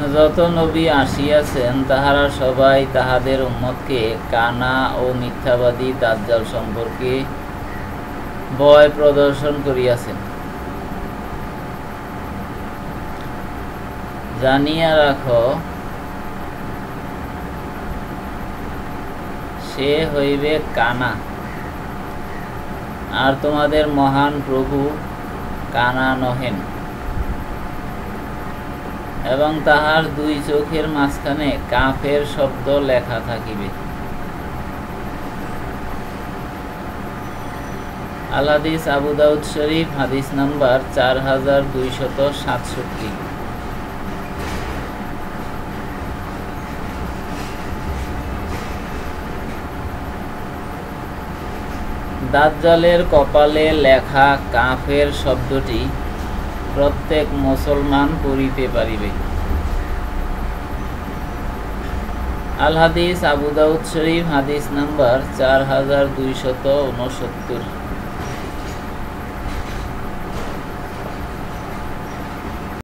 যত নবী আসিয়াছেন, তাহারা সবাই তাহাদের উম্মতকে কানা ও মিথ্যাবাদী দাজ্জাল সম্পর্কে ভয় প্রদর্শন করিয়াছেন। জানিয়া রাখো, সে হইবে কানা। আর তোমাদের মহান প্রভু কানা নহেন। এবং তাহার দুই চোখের মাঝখানে কাফের শব্দ লেখা থাকিবে। আল হাদিস আবু দাউদ শরীফ, হাদিস নাম্বার চার হাজার দুইশত সাতষট্টি। দাজ্জালের কপালে লেখা কাফের শব্দটি প্রত্যেক মুসলমান পড়িতে পারিবে। আল হাদিস আবু শরীফ হাদিস নাম্বার চার হাজার দুইশত উনসত্তর।